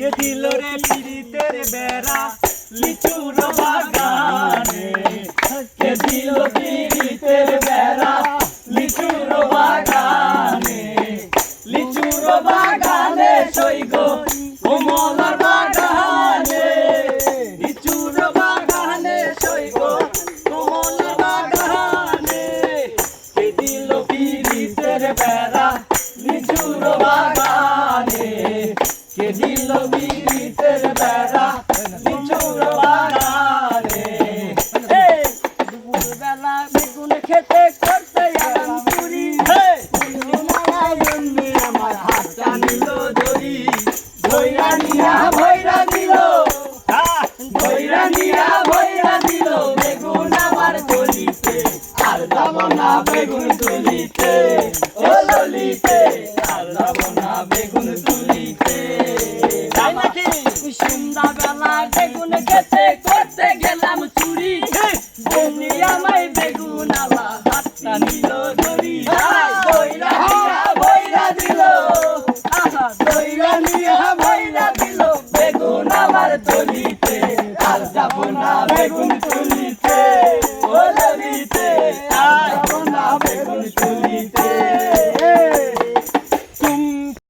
কে দিল রে বেড়া? লিচুর বাগানে। কে দিল পিরিতের বেড়া? লিচুর বাগানে। লিচুর বাগানে সইগ কমলার বাগানে। লিচুর বাগানে বেড়া? দিল পিরিতের বেড়া লিচুর দুপুরবেলা বেগুন খেতে করতে গেলাম চুরি। আমার হাতটা নিল ধরি ভৈরা নিয়া ভৈরা দিল। ভৈরা নিয়া ভৈরা দিল, বেগুন আমার তুলিতে আর যাব বেগুন তুলিতে। ও ললিতে, আর যাব না বেগুন তুলিতে। সন্ধ্যাবেলা বেগুন খেতে করতে গেলাম চুরি। বন্দি আমায় বেগুন আলা হাতটা নিল ধরি। বইরা নিয়া বইরা দিল। আহা বইরা নিয়া বইরা দিল। বেগুন আমার তলিতে আর যাব না বেগুন